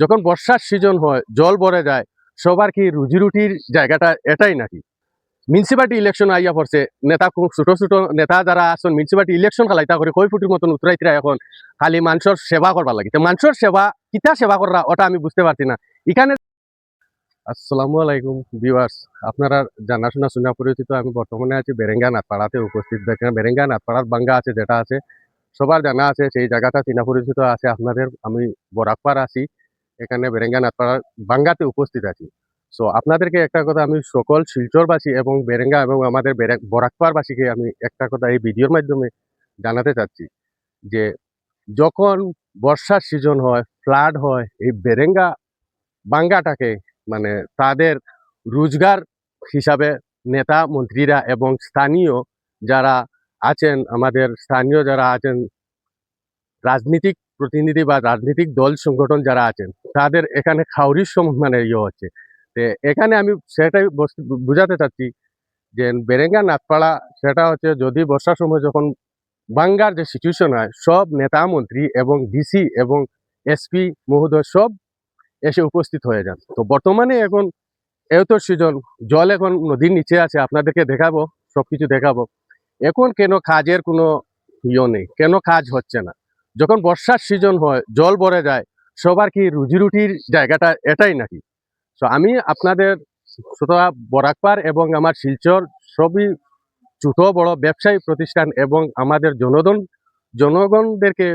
যখন বর্ষার সিজন হয়, জল ভরে যায়, সবার কি রুজি রুটির জায়গাটা এটাই নাকি? মিউনিসিপালিটি ইলেকশন আইয়া পড়ছে, নেতা ছোট ছোট নেতা যারা আছেন মিউনিসিপালিটি ইলেকশন খালাই তা করে কই ফুটির মতন উতরাইতরা এখন, খালি মানুষের সেবা করবার লাগে। মানুষের সেবা কিতা সেবা করা ওটা আমি বুঝতে পারছি না। এখানে আসসালামু আলাইকুম ভিউয়ার্স আপনারা জানাশোনা শোনা পরিচিত আমি বর্তমানে আছি বেরেঙ্গা নাথপাড়াতে উপস্থিত। বেরেঙ্গা- বেরেঙ্গা নাথপাড়ার বাঙ্গা আছে, যেটা আছে সবার জানা আছে, সেই জায়গাটা চিনা পরিচিত আছে, আপনাদের, আমি বরাকপাড় আছি। এখানে বেরেঙ্গা নাথপাড়ার বাঙ্গাতে উপস্থিত আছি। সো আপনাদেরকে একটা কথা আমি সকল শিলচরবাসী এবং বেরেঙ্গা এবং আমাদের বেরে- বরাকপাড়বাসীকে আমি একটা কথা এই ভিডিওর মাধ্যমে জানাতে চাচ্ছি যে, যখন বর্ষার সিজন হয় ফ্লাড হয়, এই বেরেঙ্গা বাঙ্গাটাকে মানে তাদের রোজগার হিসাবে নেতা, মন্ত্রীরা এবং স্থানীয় যারা আছেন, আমাদের স্থানীয় যারা আছেন রাজনীতিক প্রতিনিধি বা রাজনৈতিক দল সংগঠন যারা আছেন, তাদের এখানে খাউরির মানে ইয়ে হচ্ছে। এখানে আমি সেটাই বুঝাতে চাচ্ছি যে বেরেঙ্গা নাথপাড়া সেটা হচ্ছে যদি বর্ষার সময় যখন বাঙ্গার যে সিচুয়েশন হয়, সব নেতা মন্ত্রী এবং ডিসি এবং এসপি মহোদয় সব এসে উপস্থিত হয়ে যান। তো বর্তমানে এখন এতো সিজন জল এখন নদীর নিচে আছে, আপনাদেরকে দেখাবো সব কিছু দেখাবো। এখন কেন কাজের কোনো ইয়ে নেই, কেন কাজ হচ্ছে না? যখন বর্ষার সিজন হয়, জল ভরে যায়, সবার কি রুজি রুটির জায়গাটা এটাই নাকি? তো আমি আপনাদের সুতরাং বরাকপার এবং আমার শিলচর সবই ছোট বড় ব্যবসায়ী প্রতিষ্ঠান এবং আমাদের জনগণ, জনগণদেরকে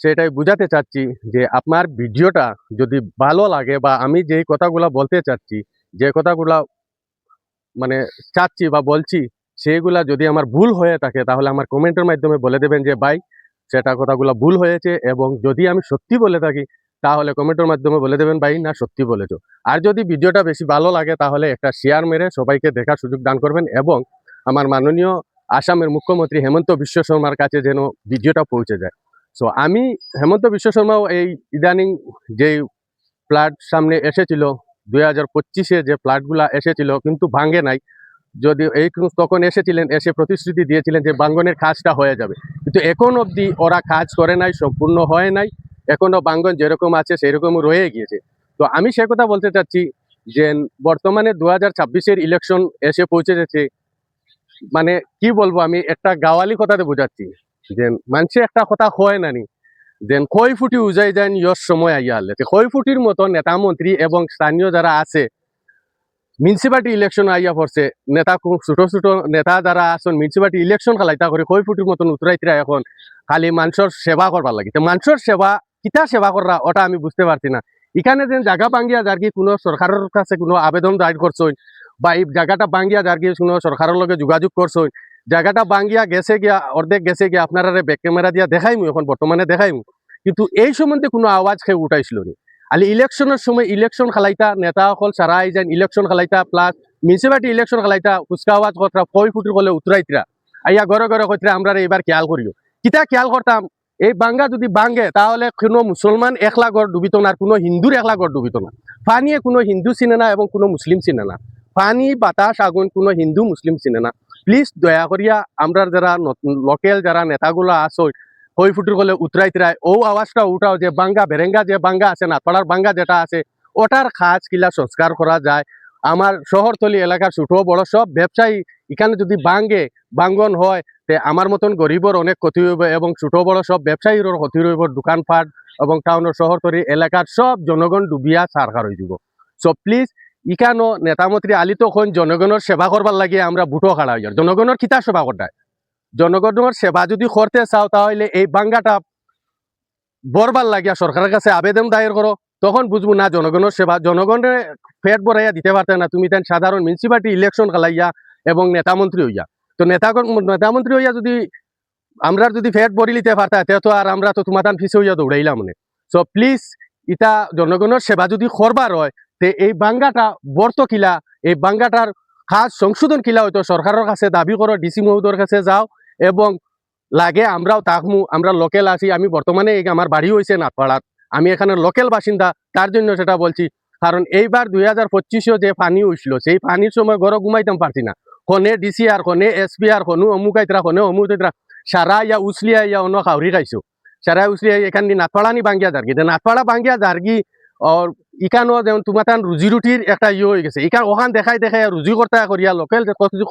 সেটাই বুঝাতে চাচ্ছি যে আপনার ভিডিওটা যদি ভালো লাগে বা আমি যেই কথাগুলো বলতে চাচ্ছি, যে কথাগুলা মানে চাচ্ছি বা বলছি সেইগুলা যদি আমার ভুল হয়ে থাকে, তাহলে আমার কমেন্টের মাধ্যমে বলে দেবেন যে, ভাই সেটা কথাগুলো ভুল হয়েছে এবং যদি আমি সত্যি বলে থাকি, তাহলে কমেন্টের মাধ্যমে বলে দেবেন, ভাই, না, সত্যি বলেছ। আর যদি ভিডিওটা বেশি ভালো লাগে, তাহলে একটা শেয়ার মেরে সবাইকে দেখার সুযোগ দান করবেন এবং আমার মাননীয় আসামের মুখ্যমন্ত্রী হেমন্ত বিশ্ব শর্মার কাছে যেন ভিডিওটা পৌঁছে যায়। সো আমি হেমন্ত বিশ্ব শর্মাও এই ইদানিং যেই ফ্ল্যাট সামনে এসেছিল, দুই হাজার পঁচিশে যে ফ্লাডগুলা এসেছিল, কিন্তু ভাঙে নাই। যদি এই তখন এসেছিলেন, এসে প্রতিশ্রুতি দিয়েছিলেন যে বাঙ্গনের কাজটা হয়ে যাবে। কিন্তু এখন অবধি ওরা কাজ করে নাই, সম্পূর্ণ হয় নাই। এখনও বাঙ্গন যেরকম আছে, সেরকম রয়ে গিয়েছে। তো আমি সে কথা বলতে চাচ্ছি যে বর্তমানে দু হাজার ছাব্বিশের ইলেকশন এসে পৌঁছে গেছে মানে কি বলব আমি, একটা গাওয়ালি কথাতে বোঝাচ্ছি। যে মানুষে একটা কথা হয় না নি। দেন কই ফুটি উজাই যান, ইয়র সময় আইয়া হলে কই ফুটির মতো নেতা মন্ত্রী এবং স্থানীয় যারা আছে মিউনিসিপালিটি ইলেকশন আইয়া পড়ছে, নেতা ছোট ছোট নেতা যারা আছেন, মিউনিসিপালিটি ইলেকশন খালাইতা করে কই ফুটির মতন উতরাইতরা এখন। খালি মানুষের সেবা করবার লাগে। তো মানুষের সেবা, কিতা সেবা করা, ওটা আমি বুঝতে পারছি না। এখানে যে জায়গা ভাঙ্গিয়া যার কি কোনো সরকারের কাছে কোনো আবেদন দায়ের করছেন, বা এই জায়গাটা ভাঙ্গিয়া যার কি কোনো সরকারের লগে যোগাযোগ করছেন, জায়গাটা ভাঙ্গিয়া গেছে গিয়া, অর্ধেক গেছে গিয়া আপনারা ব্যাক ক্যামেরা দিয়া দেখাইমু, এখন বর্তমানে দেখাইমু। কিন্তু এই সম্বন্ধে কোনো আওয়াজ খেয়ে উঠাইছিল নি আলি ইলেকশনের সময় ইলেকশন খালাইতা নেতা সকল সারা আই যান ইলেকশন খালাইতা প্লাস মিউনিসিপালিটি ইলেকশন খালাইতা ফুচকা আওয়াজ কথা কই ফুটির কলে উতরাইতরা আইয়া ঘরে ঘরে কইতরা আমরা এবার খেয়াল করিও কিতা খেয়াল করতাম এই বাঙ্গা যদি বাঙ্গে তাহলে কোনো মুসলমান একলা গড় ডুবিত না, কোনো হিন্দুর একলা গড় ডুবিত না। পানিয়ে কোনো হিন্দু চিনে না এবং কোনো মুসলিম চিনে না। পানি বাতাস, আগুন, কোনো হিন্দু মুসলিম চিনে না। প্লিজ দয়া করিয়া আমরা যারা লোকেল যারা নেতাগুলো আসো হই ফুটির কলে উতরাই তিরাই ও আওয়াজটা উঠাও যে বাঙ্গা বেরেঙ্গা যে বাঙ্গা আছে নাথপাড়ার বাঙ্গা যেটা আছে ওটার খাজ কিলা সংস্কার করা যায়। আমার শহরতলি এলাকার ছোট বড় সব ব্যবসায়ী এখানে যদি বাঙ্গে বাঙ্গন হয়, তে আমার মতন গরিবর অনেক ক্ষতি হইব এবং ছোট বড় সব ব্যবসায়ীর ক্ষতি হইব দোকানপাট এবং টাউনের শহরতলি এলাকার সব জনগণ ডুবিয়া সারকার হয়ে যাব। সো প্লিজ ইখানো নেতামন্ত্রী আলি তখন জনগণের সেবা করবার লাগে, আমরা বুটো খাড়া যাই জনগণের কিতা সেবা করতায় জনগণের সেবা যদি করতে চাও, তাহলে এই বাঙ্গাটা বরবার লাগিয়া সরকারের কাছে আবেদন দায়ের করো। তখন বুঝব, না, জনগণের সেবা, জনগণের ফেট ভরাইয়া দিতে পারতে না। তুমি তেন সাধারণ মিউনিসিপালিটি ইলেকশন খেলাইয়া এবং নেতামন্ত্রী হইয়া। তো নেতা নেতামন্ত্রী হইয়া যদি আমরা যদি ফেট ভরি লিতে পারতা, তে তো আর আমরা তো তোমার ফিসে হইয়া দৌড়াইলাম মনে সো প্লিজ ইটা জনগণের সেবা যদি করবার হয়, তে এই বাঙ্গাটা বর্ত কিলা, এই বাঙ্গাটার খাস সংশোধন কিলা হয়তো সরকারের কাছে দাবি করো ডিসি মহোদয়ের কাছে যাও। এবং লাগে আমরাও তাকমু আমরা লোকেল আছি, আমি বর্তমানে আমার বাড়ি হয়েছে নাথপাড়াত আমি এখানে লোকেল বাসিন্দা, তার জন্য সেটা বলছি। কারণ এইবার দুই হাজার পঁচিশেও যে পানি উঠছিল সেই পানির সময় ঘরে ঘুমাইতাম পারছি না। কনে ডিসি আর কনে এসপি আর কনু অমুকাইতরা কনে অমুকাইতরা সারা ইয়া উসলিয়া ইয়া অন্য খাউরি খাইছো। সারা উসলিয়া এখান নাথপাড়া নি বাঙ্গিয়া জার্গি। নাথপাড়া বাঙ্গিয়া জার্গি আর ইকানো যেমন তোমার রুজি রুটির একটা ইয়ে হয়ে গেছে। ইকান ওখান দেখাই দেখাই রুজি করতে করিয়া লোকেল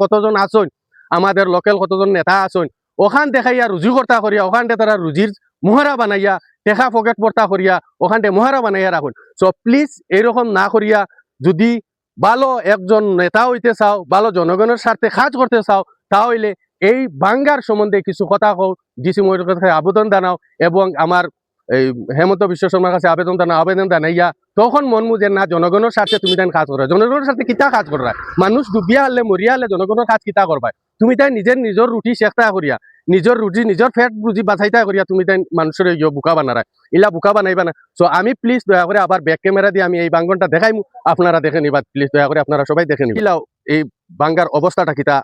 কতজন আসন আমাদের লোকেল কতজন নেতা আসন ওখান দেখাইয়া রুজি করতা করিয়া ওখান তারা রুজির মোহরা বানাইয়া, টেকা পকেট পড়তা করিয়া ওখান মোহরা বানাইয়া রাখুন সো প্লিজ এরকম না করিয়া যদি ভালো একজন নেতা হইতে চাও ভালো জনগণের স্বার্থে কাজ করতে চাও, তাহলে এই বাঙ্গার সম্বন্ধে কিছু কথা কও ডিসি মহিলার আবেদন জানাও, এবং আমার এই হেমন্ত বিশ্ব শর্মার কাছে আবেদন জানাও, আবেদন জানাইয়া, তখন মন মুজে না জনগণের স্বার্থে তুমি তাই কাজ করো জনগণের স্বার্থে কিতা কাজ করা মানুষ ডুবিয়া হলে মরিয়া হলে জনগণের কাজ কিতা করবা তুমি তাই নিজের নিজের রুটি শেখতা করিয়া নিজের রুটি নিজের ফেট রুজি বাছাইতা করিয়া তুমি তাই মানুষের ইয়ে বোকা বানারা ইলা বোকা বানাইবা না সো আমি প্লিজ দয়া করে আবার ব্যাক ক্যামেরা দিয়ে আমি এই বাঙ্গনটা দেখাইমু আপনারা দেখে নিবা প্লিজ দয়া করে আপনারা সবাই দেখে নিবা। এই বাঙ্গার অবস্থাটা কিতা?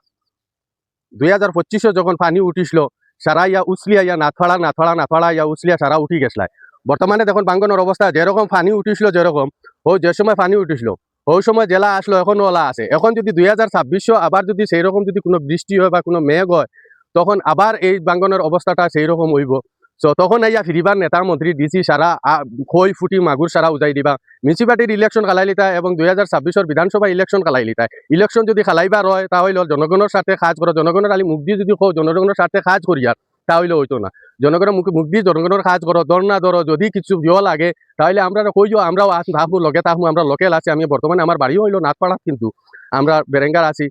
দুই হাজার পঁচিশে যখন পানি উঠিছিল সারা ইয়া উছলিয়া, ইয়া নাথড়া নাথড়া নাথড়া ইয়া উছলিয়া সারা উঠি গেছলাই। বর্তমানে দেখুন বাঙ্গনের অবস্থা যেরকম পানি উঠিছিল, যেরকম ও যে সময় পানি উঠিছিল ওই সময় জেলা আসলো, এখন ওলা আছে। এখন যদি দুই হাজার ছাব্বিশশো আবার যদি সেই রকম যদি কোনো বৃষ্টি হয় বা কোনো মেঘ হয়, তখন আবার এই বাঙ্গনের অবস্থাটা সেই রকম হইব। সো তখন আইয়া ফিরিবার নেতা মন্ত্রী ডিসি সারা খই, ফুটি, মাগুর সারা উজাই দিবা। মিউনিসিপালিটির ইলেকশন খালাই লিতা এবং দুই হাজার ছাব্বিশের বিধানসভা ইলেকশন খালাই লিতা ইলেকশন যদি খালাইবার হয়, তাহলে জনগণের সাথে কাজ করো, জনগণের আলি মুখ দিয়ে যদি জনগণের সাথে কাজ করিয়া তাহলে হইতো না। জনগণের মুখ মুখ দিয়ে জনগণের কাজ করো দর না ধরো, যদি কিছু বিয় লাগে, তাহলে আমরা কইও, আমরাও থাকব লগে থাকব, আমরা লোকেল আছি, আমি বর্তমানে আমার বাড়িও হইল নাথপাড়া কিন্তু, আমরা বেরেঙ্গার আছি।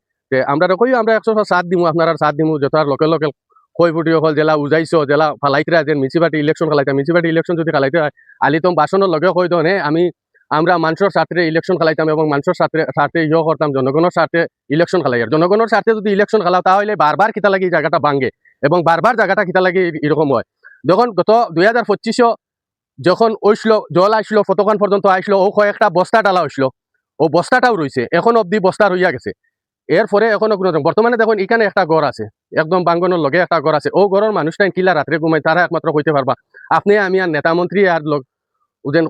আমরা কইও, আমরা একশো সাত দিমু, আপনারা সাত দিমু যত লোকেল লোকেল কই ফুটি হল, জেলা উজাইছো, জেলা ফালাইতে যে মিউনিসিপালিটি ইলেকশন খালাইতে মিউনিসিপালিটি ইলেকশন যদি খালাইতে হয় আলিতম বাসনের লগে কই দো নে আমি, আমরা মানুষের স্বার্থে ইলেকশন খালাইতাম এবং মানুষের স্বার্থে স্বার্থে ইয়ে করতাম জনগণের স্বার্থে ইলেকশন খালাই আর জনগণের স্বার্থে যদি ইলেকশন খালাও তাহলে বারবার কিতা লাগি এই জায়গাটা ভাঙ্গে এবং বারবার জায়গাটা কিতা লাগে এরকম হয়। যখন গত দুই হাজার পঁচিশও যখন ওইসলো, জল আসলো ফতকান পর্যন্ত আসলো ও কয়েকটা বস্তা ডালা হইসলো, ও বস্তাটাও রয়েছে এখন অবধি বস্তা রইয়া গেছে। এরপরে এখনও কোনো বর্তমানে দেখুন, এখানে একটা ঘর আছে, একদম বাঙ্গনের লগে একটা ঘর আছে, ও ঘরের মানুষটাই কিলা রাত্রে ঘুমাই তারা একমাত্র কইতে পারবা। আপনি, আমি আর নেতা মন্ত্রী আর লোক যেন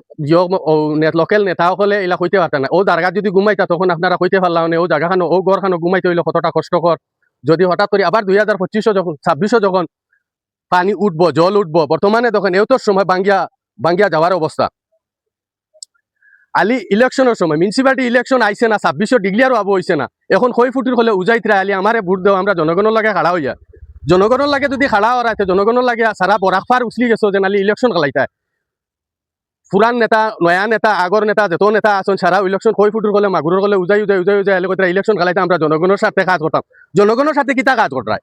লোকেল নেতাসকলে এলা কইতে পারতেন না। ও জায়গা যদি ঘুমাইতা, তখন আপনারা কইতে পারলাম ও জায়গাখানো, ও ঘরখানো ঘুমাইতে হইলে কতটা কষ্টকর। যদি হঠাৎ করে আবার দুই হাজার পঁচিশও যখন ছাব্বিশও যখন পানি উঠবো, জল উঠবো, বর্তমানে তখন এওতোর সময় বাঙ্গিয়া বাঙ্গিয়া যাওয়ার অবস্থা। আলি ইলেকশনের সময় মিউনিসিপালিটি ইলেকশন আইছে না, ছাব্বিশশো ডিগ্লিয়ারও আবো হইছে না। এখন খই ফুটির হলে উজাইতরা আলি, আমারে ভোট দেও, আমরা জনগণের লাগে খাড়া হইয়া। জনগণের লাগে যদি খাড়া হওয়ার জনগণের লাগে সারা বরাকফার উছলি গেছো যে নালি ইলেকশন খালাইতা পুরান নেতা, নয়া নেতা আগর নেতা যত নেতা আছেন সারা ইলেকশন কই ফুটুর হলে মাগুরের হলে উজাই উজাই উজাই উজাই এলে কইতরা ইলেকশন খালাইতে আমরা জনগণের সাথে কাজ করতাম জনগণের সাথে কিতা কাজ করতাম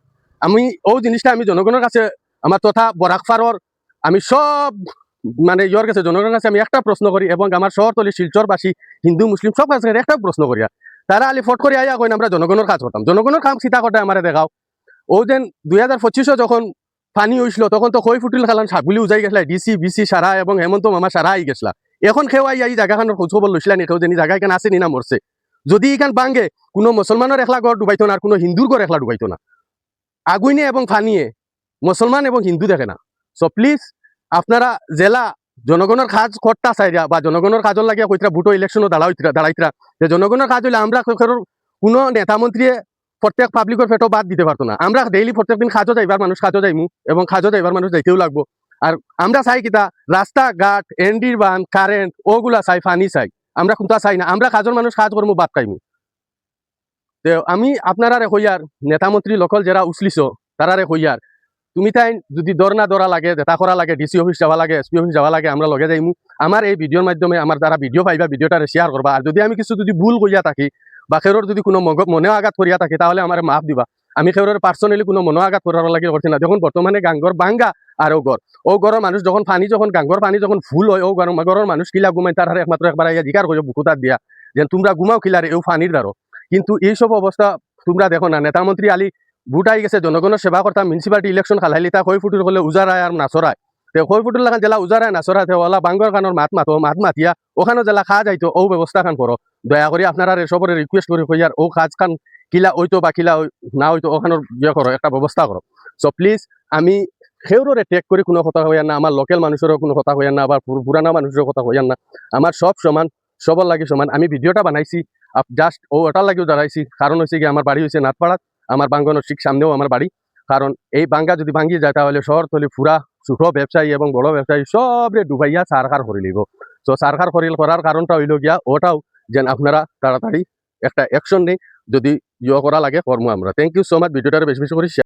আমি ও জিনিসটা আমি জনগণের কাছে আমার তথা বরাকফারর আমি সব মানে ইয়র কাছে জনগণের কাছে আমি একটা প্রশ্ন করি, এবং আমার শহরতলি শিলচরবাসী হিন্দু মুসলিম সব কাছে একটা প্রশ্ন করিয়া তারা আলি ফট করে আইয়া কইন, আমরা জনগণের কাজ করতাম জনগণের কাম সীতা করতে আমারে দেখাও ও যেন দুই হাজার পঁচিশও যখন পানি হইছিল তখন তো কই ফুটিল খালান ছাগলি উজাই গেছিলা ডিসি বিসি সারা এবং হেমন্ত মামা সারা আই গেছিলা। এখন খেও আই এই জায়গাখানোর খোঁজ খবর লইছিলা নি? কেউ যে জায়গা এখানে আছে নি মরছে যদি এখান বাঙ্গে কোনো মুসলমানের একলা ঘর ডুবাইতো না আর কোনো হিন্দুর ঘর একলা ডুবাইতো না। আগুইনে এবং ফানিয়ে মুসলমান এবং হিন্দু দেখে না। সো প্লিজ আপনারা জেলা জনগণের কাজ করতা চাইরা বা জনগণের কাজের লাগিয়া কইতরা ভোটো ইলেকশনও দাঁড়াইতরা দাঁড়াইতরা যে জনগণের কাজ হইলে আমরা কোনো নেতা মন্ত্রীয়ে প্রত্যেক পাবলিকের ফেটো বাদ দিতে পারতো না। আমরা ডেইলি প্রত্যেক দিন খাজো যাইবার মানুষ, খাজো যাইমু এবং খাজো যাইবার মানুষ যাইতেও লাগবো। আর আমরা চাই কিতা রাস্তাঘাট এন্ডির বান কারেন্ট ওগুলা চাই ফানি চাই। আমরা কোনটা চাই না। আমরা কাজের মানুষ কাজ করব বাদ পাইমু। আমি আপনারারে কইয়ার নেতা মন্ত্রী লোকল যারা উছলিছ তারারে কইয়ার তুমি তাই যদি দর না দরা লাগে দেখা করা লাগে ডিসি অফিস যাওয়া লাগে এসপি অফিস যাওয়া লাগে, আমরা লগে যাইমু। আমার এই ভিডিওর মাধ্যমে, আমার দ্বারা ভিডিও পাইবা ভিডিওটা শেয়ার করবা। আর যদি আমি কিছু যদি ভুল কইয়া থাকি বা খেরোর যদি কোনো মগ- মনে আঘাত করিয়া থাকে, তাহলে আমার মাফ দিবা। আমি খেরোর পার্সোনালি কোনো মনে আঘাত করার লাগে করছি না যখন বর্তমানে গাঙ্গর বাঙ্গা আর ও গড়। ও গড়ের মানুষ যখন পানি যখন গাঙ্গর পানি যখন ফুল হয় ও গড়- গড়ের মানুষ কিলা ঘুমাই তার একমাত্র একবার আইয়া জিকার করে বুকুতার দিয়া। যে তোমরা ঘুমাও কিলারে এও পানির দ্বারো কিন্তু এইসব অবস্থা তোমরা দেখো না। নেতা মন্ত্রী আলী ভোট আই গেছে জনগণের সেবা করতাম মিউনিসিপালিটি ইলেকশন খালাইলি তা কই ফুটুর হলে উজারায় আর নাচরায় ফুটুর লাগান জেলা উজারায় নাচরায় তে ওলা বাঙ্গর কানোর মাত মাতো মাত মাতিয়া ওখানে জেলা খা যাইতো ও ব্যবস্থা খান করো দয়া করে আপনারা সবরে রিকোয়েস্ট করে কইয়ার ও কাজ খান কিলা হইতো বা কিলা না হইতো ওখানোর ইয়ে করো একটা ব্যবস্থা করো সো প্লিজ আমি সেউররে টেক করে কোনো কথা হইয়ার না আমার লোকাল মানুষেরও কোনো কথা হইয়ার না আবার পুর- পুরানা মানুষেরও কথা হইয়ার না আমার সব সমান সবার লাগে সমান, আমি ভিডিওটা বানাইছি জাস্ট ও ওটার লাগেও দাঁড়াইছি কারণ হচ্ছে কি আমার বাড়ি হয়েছে নাথপাড়াত আমার বাঙ্গনের ঠিক সামনেও আমার বাড়ি কারণ এই বাঙ্গা যদি ভাঙ্গি যায়, তাহলে শহর তলি ফুরা ছোট ব্যবসায়ী এবং বড় ব্যবসায়ী সবরে ডুবাইয়া সারকার করে লিব তো সারকার করিল করার কারণটা হইল গিয়া, ওটাও যেন আপনারা তাড়াতাড়ি একটা অ্যাকশন নেই, যদি ইয়ে করা লাগে, কর্ম আমরা। থ্যাংক ইউ সো মাচ ভিডিওটার বেশি বেশি করে